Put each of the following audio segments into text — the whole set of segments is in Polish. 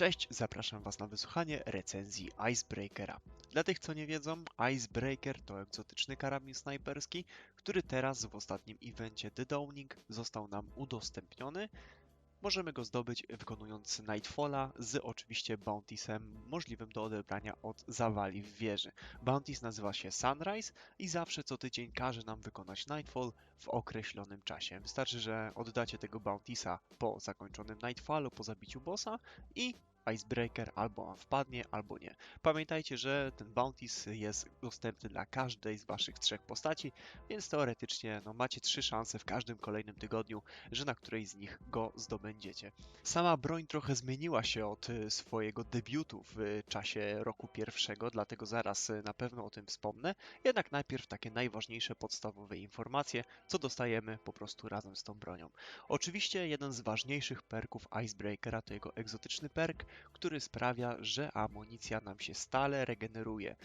Cześć, zapraszam Was na wysłuchanie recenzji Icebreakera. Dla tych, co nie wiedzą, Icebreaker to egzotyczny karabin snajperski, który teraz w ostatnim evencie The Dawning został nam udostępniony. Możemy go zdobyć wykonując Nightfalla z oczywiście Bountiesem możliwym do odebrania od zawali w wieży. Bounties nazywa się Sunrise i zawsze co tydzień każe nam wykonać Nightfall w określonym czasie. Wystarczy, że oddacie tego Bountiesa po zakończonym Nightfallu, po zabiciu bossa i Icebreaker albo on wpadnie, albo nie. Pamiętajcie, że ten Bounties jest dostępny dla każdej z waszych trzech postaci, więc teoretycznie no, macie trzy szanse w każdym kolejnym tygodniu, że na której z nich go zdobędziecie. Sama broń trochę zmieniła się od y, swojego debiutu w czasie roku pierwszego, dlatego zaraz y, na pewno o tym wspomnę. Jednak najpierw takie najważniejsze podstawowe informacje, co dostajemy po prostu razem z tą bronią. Oczywiście jeden z ważniejszych perków Icebreakera to jego egzotyczny perk, który sprawia, że amunicja nam się stale regeneruje.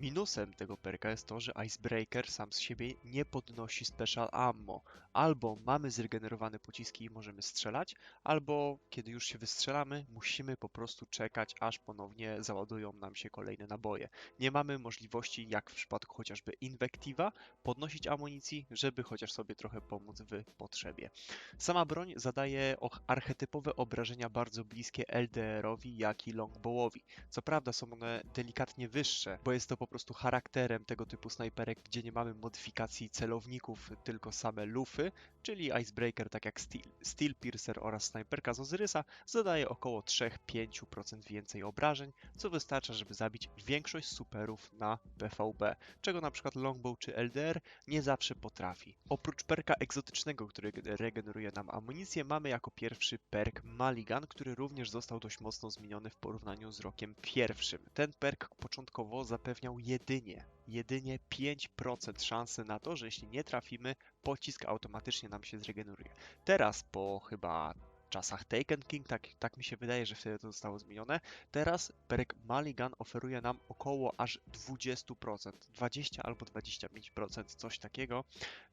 Minusem tego perka jest to, że Icebreaker sam z siebie nie podnosi special ammo. Albo mamy zregenerowane pociski i możemy strzelać, albo kiedy już się wystrzelamy, musimy po prostu czekać, aż ponownie załadują nam się kolejne naboje. Nie mamy możliwości, jak w przypadku chociażby Invectiva, podnosić amunicji, żeby chociaż sobie trochę pomóc w potrzebie. Sama broń zadaje archetypowe obrażenia bardzo bliskie LDR-owi, jak i Longbowowi. Co prawda są one delikatnie wyższe, bo jest to po prostu charakterem tego typu snajperek, gdzie nie mamy modyfikacji celowników, tylko same lufy, czyli Icebreaker, tak jak Steel, Steel Piercer oraz snajperka z Ozyrysa, zadaje około 3-5% więcej obrażeń, co wystarcza, żeby zabić większość superów na PvP, czego na przykład Longbow czy LDR nie zawsze potrafi. Oprócz perka egzotycznego, który regeneruje nam amunicję, mamy jako pierwszy perk Maligan, który również został dość mocno zmieniony w porównaniu z rokiem pierwszym. Ten perk początkowo zapewniał jedynie, jedynie 5% szansy na to, że jeśli nie trafimy, pocisk automatycznie nam się zregeneruje. Teraz po chyba czasach Taken King, tak, tak mi się wydaje, że wtedy to zostało zmienione. Teraz perk Maligan oferuje nam około aż 20%, 20 albo 25%, coś takiego,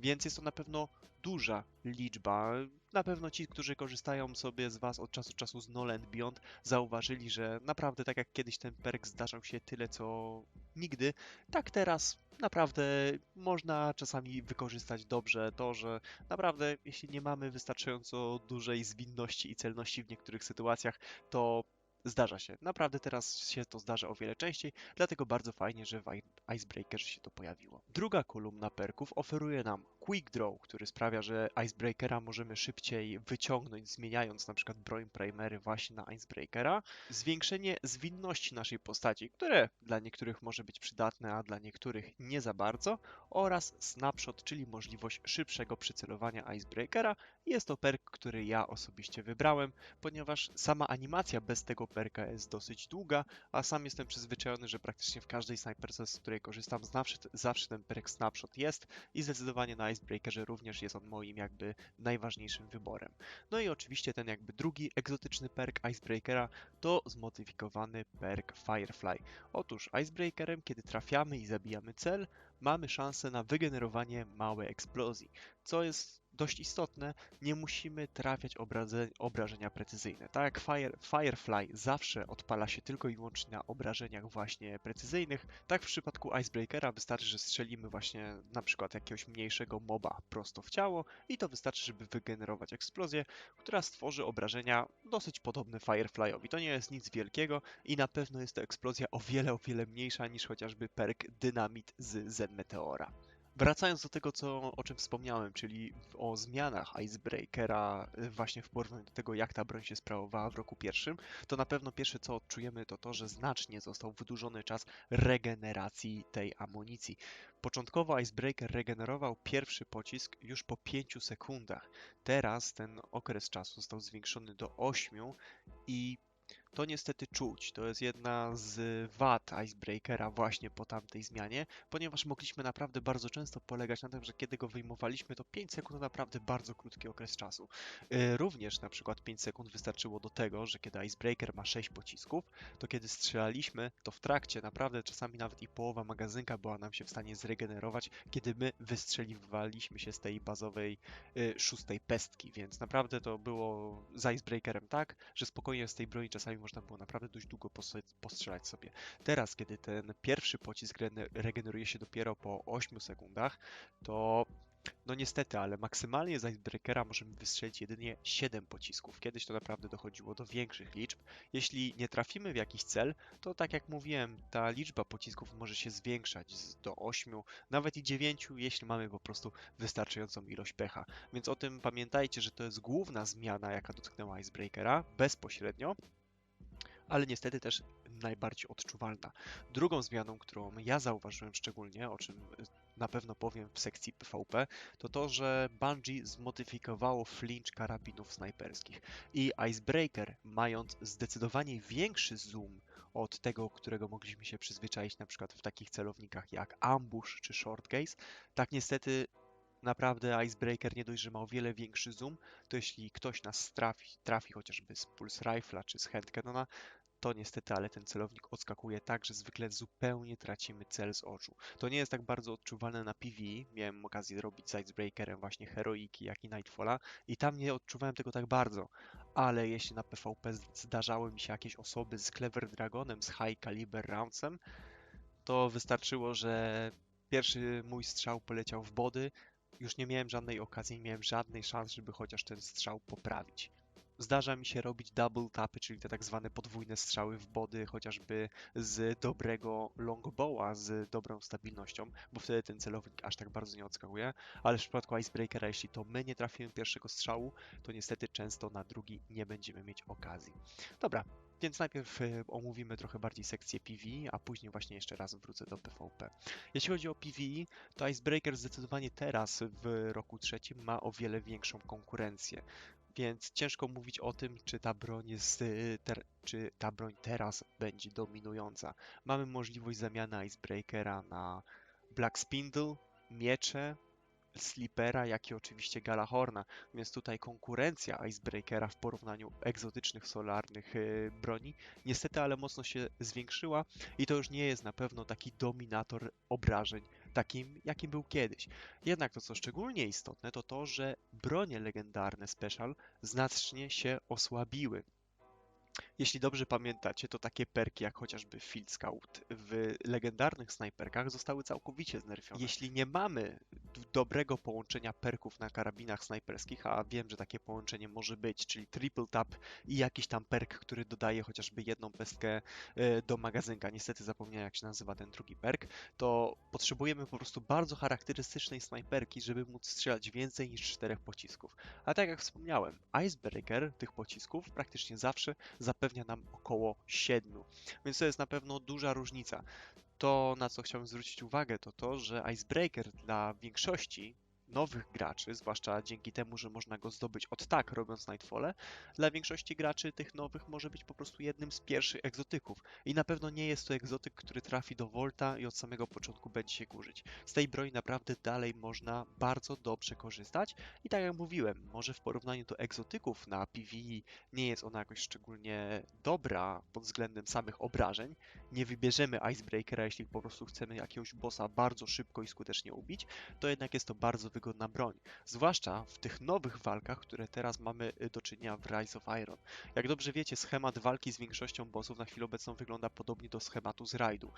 więc jest to na pewno duża liczba. Na pewno ci, którzy korzystają sobie z Was od czasu do czasu z Noland Beyond, zauważyli, że naprawdę tak jak kiedyś ten perk zdarzał się tyle co nigdy, tak teraz naprawdę można czasami wykorzystać dobrze to, że naprawdę jeśli nie mamy wystarczająco dużej zwinności i celności w niektórych sytuacjach, to Zdarza się. Naprawdę teraz się to zdarza o wiele częściej, dlatego bardzo fajnie, że w Icebreakerze się to pojawiło. Druga kolumna perków oferuje nam Quick Draw, który sprawia, że Icebreakera możemy szybciej wyciągnąć, zmieniając na przykład broń primery właśnie na Icebreakera. Zwiększenie zwinności naszej postaci, które dla niektórych może być przydatne, a dla niektórych nie za bardzo. Oraz Snapshot, czyli możliwość szybszego przycelowania Icebreakera. Jest to perk, który ja osobiście wybrałem, ponieważ sama animacja bez tego perka jest dosyć długa, a sam jestem przyzwyczajony, że praktycznie w każdej snajperce, z której korzystam, zawsze, zawsze ten perk Snapshot jest i zdecydowanie na Icebreakerze również jest on moim jakby najważniejszym wyborem. No i oczywiście ten jakby drugi egzotyczny perk Icebreakera to zmodyfikowany perk Firefly. Otóż Icebreakerem, kiedy trafiamy i zabijamy cel, mamy szansę na wygenerowanie małej eksplozji, co jest dość istotne, nie musimy trafiać obrażenia precyzyjne. Tak jak Fire, Firefly zawsze odpala się tylko i wyłącznie na obrażeniach właśnie precyzyjnych, tak w przypadku Icebreakera wystarczy, że strzelimy właśnie na przykład jakiegoś mniejszego moba prosto w ciało i to wystarczy, żeby wygenerować eksplozję, która stworzy obrażenia dosyć podobne Fireflyowi. To nie jest nic wielkiego i na pewno jest to eksplozja o wiele, o wiele mniejsza niż chociażby perk Dynamit z Z-Meteora. Wracając do tego, co, o czym wspomniałem, czyli o zmianach Icebreakera y, właśnie w porównaniu do tego, jak ta broń się sprawowała w roku pierwszym, to na pewno pierwsze, co odczujemy, to to, że znacznie został wydłużony czas regeneracji tej amunicji. Początkowo Icebreaker regenerował pierwszy pocisk już po 5 sekundach. Teraz ten okres czasu został zwiększony do 8 i to niestety czuć. To jest jedna z wad Icebreakera właśnie po tamtej zmianie, ponieważ mogliśmy naprawdę bardzo często polegać na tym, że kiedy go wyjmowaliśmy, to 5 sekund to naprawdę bardzo krótki okres czasu. Y, również na przykład 5 sekund wystarczyło do tego, że kiedy Icebreaker ma 6 pocisków, to kiedy strzelaliśmy, to w trakcie naprawdę czasami nawet i połowa magazynka była nam się w stanie zregenerować, kiedy my wystrzeliwaliśmy się z tej bazowej y, szóstej pestki, więc naprawdę to było z Icebreakerem tak, że spokojnie z tej broni czasami można było naprawdę dość długo pos- postrzelać sobie. Teraz, kiedy ten pierwszy pocisk regeneruje się dopiero po 8 sekundach, to no niestety, ale maksymalnie z Icebreakera możemy wystrzelić jedynie 7 pocisków. Kiedyś to naprawdę dochodziło do większych liczb. Jeśli nie trafimy w jakiś cel, to tak jak mówiłem, ta liczba pocisków może się zwiększać do 8, nawet i 9, jeśli mamy po prostu wystarczającą ilość pecha. Więc o tym pamiętajcie, że to jest główna zmiana, jaka dotknęła Icebreakera bezpośrednio, ale niestety też najbardziej odczuwalna. Drugą zmianą, którą ja zauważyłem szczególnie, o czym na pewno powiem w sekcji PvP, to to, że Bungie zmodyfikowało flinch karabinów snajperskich. I Icebreaker, mając zdecydowanie większy zoom od tego, którego mogliśmy się przyzwyczaić na przykład w takich celownikach jak Ambush czy Short Gaze, tak niestety naprawdę Icebreaker nie dość, że ma o wiele większy zoom, to jeśli ktoś nas trafi, trafi chociażby z Pulse Rifle'a czy z Handcannona, to niestety, ale ten celownik odskakuje tak, że zwykle zupełnie tracimy cel z oczu. To nie jest tak bardzo odczuwalne na PvE. Miałem okazję robić z Icebreakerem właśnie Heroiki, jak i Nightfalla i tam nie odczuwałem tego tak bardzo. Ale jeśli na PvP zdarzały mi się jakieś osoby z Clever Dragonem, z High Caliber Roundsem, to wystarczyło, że pierwszy mój strzał poleciał w body, już nie miałem żadnej okazji, nie miałem żadnej szans, żeby chociaż ten strzał poprawić. Zdarza mi się robić double tapy, czyli te tak zwane podwójne strzały w body, chociażby z dobrego longbowa, z dobrą stabilnością, bo wtedy ten celownik aż tak bardzo nie odskakuje, ale w przypadku Icebreakera, jeśli to my nie trafimy pierwszego strzału, to niestety często na drugi nie będziemy mieć okazji. Dobra, więc najpierw e, omówimy trochę bardziej sekcję PvE, a później właśnie jeszcze raz wrócę do PvP. Jeśli chodzi o PvE, to Icebreaker zdecydowanie teraz w roku trzecim ma o wiele większą konkurencję. Więc ciężko mówić o tym, czy ta broń jest, y, ter, czy ta broń teraz będzie dominująca. Mamy możliwość zamiany Icebreakera na Black Spindle, miecze, Sleepera, jak i oczywiście Galahorna, więc tutaj konkurencja Icebreakera w porównaniu egzotycznych solarnych y, broni niestety ale mocno się zwiększyła i to już nie jest na pewno taki dominator obrażeń, takim jakim był kiedyś. Jednak to co szczególnie istotne to to, że bronie legendarne Special znacznie się osłabiły. Jeśli dobrze pamiętacie, to takie perki jak chociażby Field Scout w legendarnych snajperkach zostały całkowicie znerfione. Jeśli nie mamy dobrego połączenia perków na karabinach snajperskich, a wiem, że takie połączenie może być, czyli triple tap i jakiś tam perk, który dodaje chociażby jedną pestkę e, do magazynka, niestety zapomniałem jak się nazywa ten drugi perk, to potrzebujemy po prostu bardzo charakterystycznej snajperki, żeby móc strzelać więcej niż czterech pocisków. A tak jak wspomniałem, Icebreaker tych pocisków praktycznie zawsze zapewnia nam około 7, więc to jest na pewno duża różnica. To, na co chciałbym zwrócić uwagę, to to, że Icebreaker dla większości nowych graczy, zwłaszcza dzięki temu, że można go zdobyć od tak, robiąc Nightfall, dla większości graczy tych nowych może być po prostu jednym z pierwszych egzotyków. I na pewno nie jest to egzotyk, który trafi do Volta i od samego początku będzie się kurzyć. Z tej broni naprawdę dalej można bardzo dobrze korzystać i tak jak mówiłem, może w porównaniu do egzotyków na PvE nie jest ona jakoś szczególnie dobra pod względem samych obrażeń. Nie wybierzemy Icebreakera, jeśli po prostu chcemy jakiegoś bossa bardzo szybko i skutecznie ubić, to jednak jest to bardzo wygodna broń. Zwłaszcza w tych nowych walkach, które teraz mamy y, do czynienia w Rise of Iron. Jak dobrze wiecie, schemat walki z większością bossów na chwilę obecną wygląda podobnie do schematu z rajdu.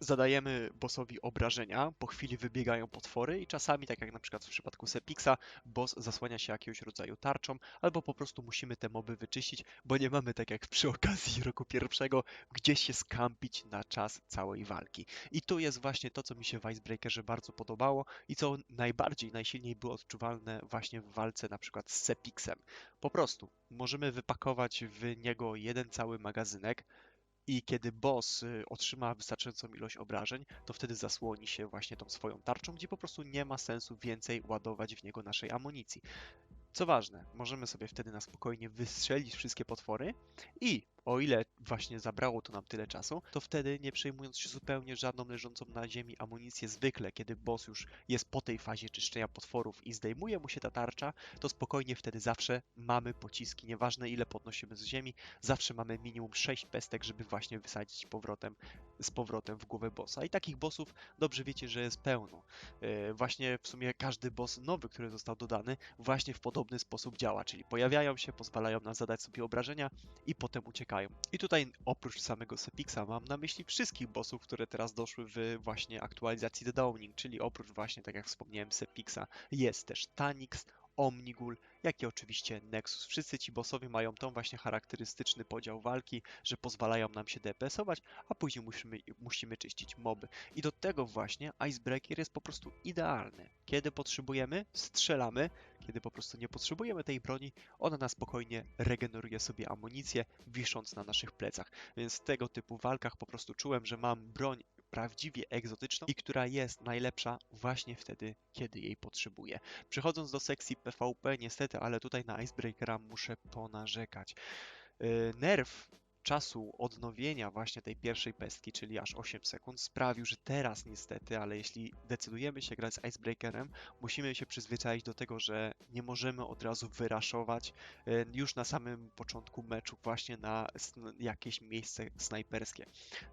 Zadajemy bossowi obrażenia, po chwili wybiegają potwory i czasami, tak jak na przykład w przypadku Sepixa, boss zasłania się jakiegoś rodzaju tarczą, albo po prostu musimy te moby wyczyścić, bo nie mamy tak jak przy okazji roku pierwszego, gdzieś się skampić na czas całej walki. I tu jest właśnie to, co mi się w Icebreakerze bardzo podobało i co najbardziej, najsilniej było odczuwalne właśnie w walce na przykład z Sepixem. Po prostu możemy wypakować w niego jeden cały magazynek, i kiedy boss y, otrzyma wystarczającą ilość obrażeń, to wtedy zasłoni się właśnie tą swoją tarczą, gdzie po prostu nie ma sensu więcej ładować w niego naszej amunicji. Co ważne, możemy sobie wtedy na spokojnie wystrzelić wszystkie potwory i o ile właśnie zabrało to nam tyle czasu, to wtedy nie przejmując się zupełnie żadną leżącą na ziemi amunicję, zwykle kiedy boss już jest po tej fazie czyszczenia potworów i zdejmuje mu się ta tarcza, to spokojnie wtedy zawsze mamy pociski, nieważne ile podnosimy z ziemi, zawsze mamy minimum 6 pestek, żeby właśnie wysadzić powrotem, z powrotem w głowę bossa. I takich bossów dobrze wiecie, że jest pełno. Yy, Właśnie w sumie każdy boss nowy, który został dodany, właśnie w podobny sposób działa, czyli pojawiają się, pozwalają nam zadać sobie obrażenia i potem uciekają czekają. I tutaj oprócz samego Sepixa mam na myśli wszystkich bossów, które teraz doszły w właśnie aktualizacji The Dawning, czyli oprócz właśnie, tak jak wspomniałem, Sepixa, jest też Tanix, Omnigul, jak i oczywiście Nexus. Wszyscy ci bossowie mają tą właśnie charakterystyczny podział walki, że pozwalają nam się DPS-ować, a później musimy, musimy czyścić moby. I do tego właśnie Icebreaker jest po prostu idealny. Kiedy potrzebujemy, strzelamy, kiedy po prostu nie potrzebujemy tej broni, ona na spokojnie regeneruje sobie amunicję, wisząc na naszych plecach. Więc w tego typu walkach po prostu czułem, że mam broń prawdziwie egzotyczną i która jest najlepsza właśnie wtedy, kiedy jej potrzebuję. Przechodząc do sekcji PvP, niestety, ale tutaj na Icebreakera muszę ponarzekać. Yy, Nerw czasu odnowienia właśnie tej pierwszej pestki, czyli aż 8 sekund, sprawił, że teraz niestety, ale jeśli decydujemy się grać z Icebreakerem, musimy się przyzwyczaić do tego, że nie możemy od razu wyraszować yy, już na samym początku meczu właśnie na jakieś miejsce snajperskie.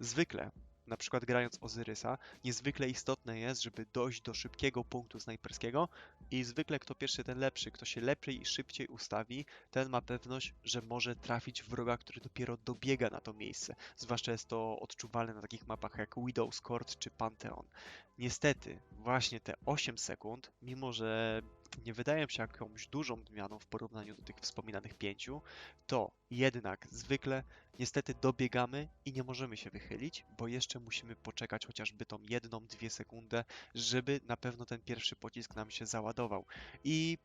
Zwykle na przykład grając Ozyrysa, niezwykle istotne jest, żeby dojść do szybkiego punktu snajperskiego i zwykle kto pierwszy, ten lepszy. Kto się lepiej i szybciej ustawi, ten ma pewność, że może trafić wroga, który dopiero dobiega na to miejsce. Zwłaszcza jest to odczuwalne na takich mapach jak Widow's Court czy Pantheon. Niestety, właśnie te 8 sekund, mimo że nie wydają się jakąś dużą zmianą w porównaniu do tych wspominanych pięciu, to jednak zwykle niestety dobiegamy i nie możemy się wychylić, bo jeszcze musimy poczekać chociażby tą jedną, dwie sekundę, żeby na pewno ten pierwszy pocisk nam się załadował. I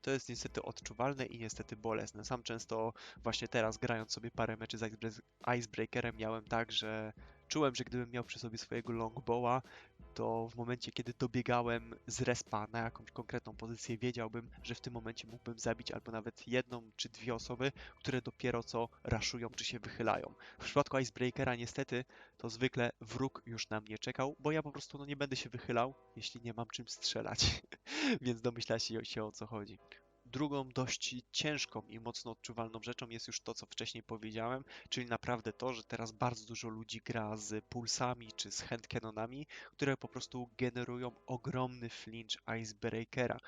to jest niestety odczuwalne i niestety bolesne. Sam często właśnie teraz grając sobie parę meczy z Icebreakerem miałem tak, że czułem, że gdybym miał przy sobie swojego longbowa, to w momencie, kiedy dobiegałem z respa na jakąś konkretną pozycję, wiedziałbym, że w tym momencie mógłbym zabić albo nawet jedną czy dwie osoby, które dopiero co raszują czy się wychylają. W przypadku Icebreakera niestety to zwykle wróg już na mnie czekał, bo ja po prostu no, nie będę się wychylał, jeśli nie mam czym strzelać. Więc domyślacie się o co chodzi. Drugą dość ciężką i mocno odczuwalną rzeczą jest już to, co wcześniej powiedziałem, czyli naprawdę to, że teraz bardzo dużo ludzi gra z pulsami czy z handcannonami, które po prostu generują ogromny flinch Icebreakera.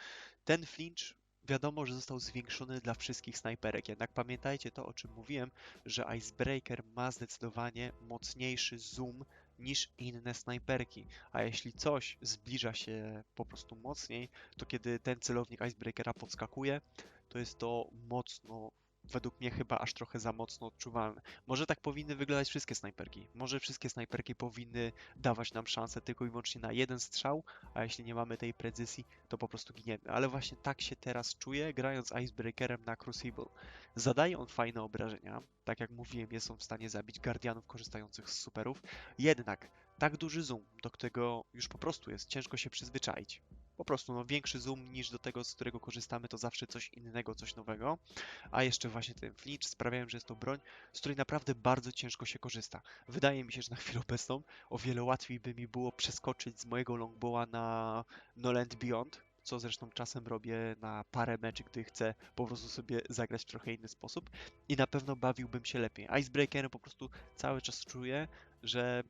Ten flinch wiadomo, że został zwiększony dla wszystkich snajperek, jednak pamiętajcie to, o czym mówiłem, że Icebreaker ma zdecydowanie mocniejszy zoom niż inne snajperki. A jeśli coś zbliża się po prostu mocniej, to kiedy ten celownik Icebreakera podskakuje, to jest to mocno według mnie chyba aż trochę za mocno odczuwalne. Może tak powinny wyglądać wszystkie snajperki. Może wszystkie snajperki powinny dawać nam szansę tylko i wyłącznie na jeden strzał, a jeśli nie mamy tej precyzji, to po prostu giniemy. Ale właśnie tak się teraz czuję, grając Icebreakerem na Crucible. Zadaje on fajne obrażenia, tak jak mówiłem, jest on w stanie zabić guardianów korzystających z superów, jednak tak duży zoom, do którego już po prostu jest ciężko się przyzwyczaić. Po prostu no, większy zoom niż do tego, z którego korzystamy, to zawsze coś innego, coś nowego. A jeszcze właśnie ten flinch sprawiają, że jest to broń, z której naprawdę bardzo ciężko się korzysta. Wydaje mi się, że na chwilę obecną o wiele łatwiej by mi było przeskoczyć z mojego longbowa na No Land Beyond, co zresztą czasem robię na parę meczy, gdy chcę po prostu sobie zagrać w trochę inny sposób i na pewno bawiłbym się lepiej. Icebreakerem po prostu cały czas czuję, że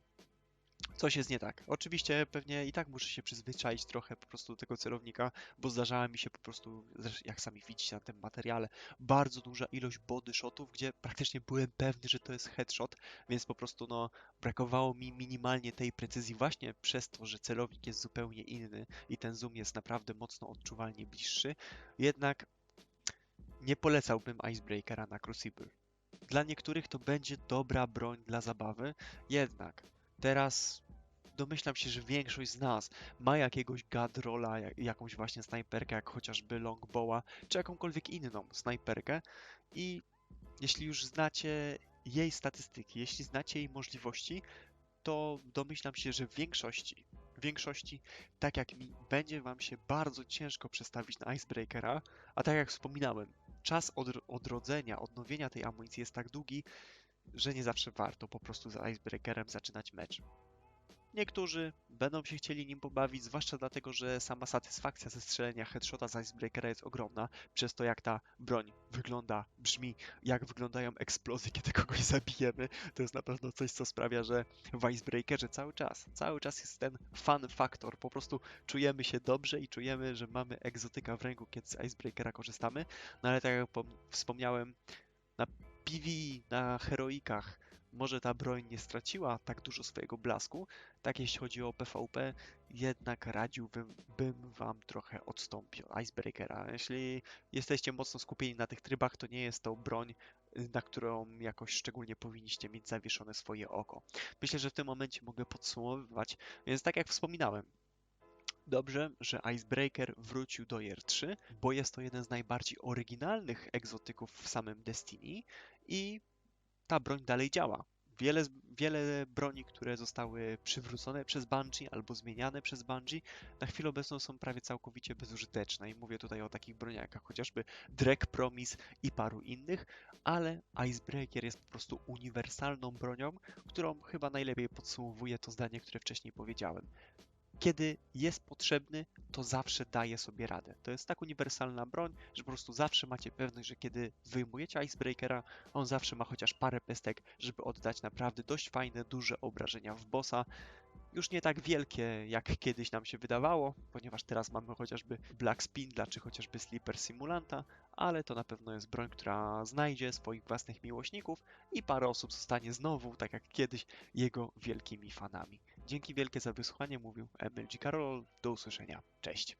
coś jest nie tak. Oczywiście pewnie i tak muszę się przyzwyczaić trochę po prostu do tego celownika, bo zdarzała mi się po prostu, jak sami widzicie na tym materiale, bardzo duża ilość body shotów, gdzie praktycznie byłem pewny, że to jest headshot, więc po prostu no brakowało mi minimalnie tej precyzji właśnie przez to, że celownik jest zupełnie inny i ten zoom jest naprawdę mocno odczuwalnie bliższy. Jednak nie polecałbym Icebreakera na Crucible. Dla niektórych to będzie dobra broń dla zabawy, jednak teraz domyślam się, że większość z nas ma jakiegoś gadrola, jakąś właśnie snajperkę, jak chociażby longbowa, czy jakąkolwiek inną snajperkę. I jeśli już znacie jej statystyki, jeśli znacie jej możliwości, to domyślam się, że w większości, w większości, tak jak mi, będzie wam się bardzo ciężko przestawić na Icebreakera, a tak jak wspominałem, czas od, odrodzenia, odnowienia tej amunicji jest tak długi, że nie zawsze warto po prostu z Icebreakerem zaczynać mecz. Niektórzy będą się chcieli nim pobawić, zwłaszcza dlatego, że sama satysfakcja ze strzelenia headshota z Icebreakera jest ogromna, przez to jak ta broń wygląda, brzmi, jak wyglądają eksplozje, kiedy kogoś zabijemy. To jest na pewno coś, co sprawia, że w Icebreakerze cały czas, cały czas jest ten fun faktor. Po prostu czujemy się dobrze i czujemy, że mamy egzotyka w ręku, kiedy z Icebreakera korzystamy. No ale tak jak wspomniałem, na PV, na heroikach może ta broń nie straciła tak dużo swojego blasku, tak jeśli chodzi o PvP, jednak radziłbym bym wam trochę odstąpić od Icebreakera. Jeśli jesteście mocno skupieni na tych trybach, to nie jest to broń, y, na którą jakoś szczególnie powinniście mieć zawieszone swoje oko. Myślę, że w tym momencie mogę podsumowywać, więc tak jak wspominałem, Dobrze, że Icebreaker wrócił do Year 3, bo jest to jeden z najbardziej oryginalnych egzotyków w samym Destiny i ta broń dalej działa. Wiele, wiele broni, które zostały przywrócone przez Bungie albo zmieniane przez Bungie, na chwilę obecną są prawie całkowicie bezużyteczne. I mówię tutaj o takich broniach jak chociażby Drek Promise i paru innych, ale Icebreaker jest po prostu uniwersalną bronią, którą chyba najlepiej podsumowuje to zdanie, które wcześniej powiedziałem kiedy jest potrzebny, to zawsze daje sobie radę. To jest tak uniwersalna broń, że po prostu zawsze macie pewność, że kiedy wyjmujecie Icebreakera, on zawsze ma chociaż parę pestek, żeby oddać naprawdę dość fajne, duże obrażenia w bossa. Już nie tak wielkie, jak kiedyś nam się wydawało, ponieważ teraz mamy chociażby Black Spindla, czy chociażby Sleeper Simulanta, ale to na pewno jest broń, która znajdzie swoich własnych miłośników i parę osób zostanie znowu, tak jak kiedyś, jego wielkimi fanami. Dzięki wielkie za wysłuchanie, mówił MLG Karol. Do usłyszenia. Cześć.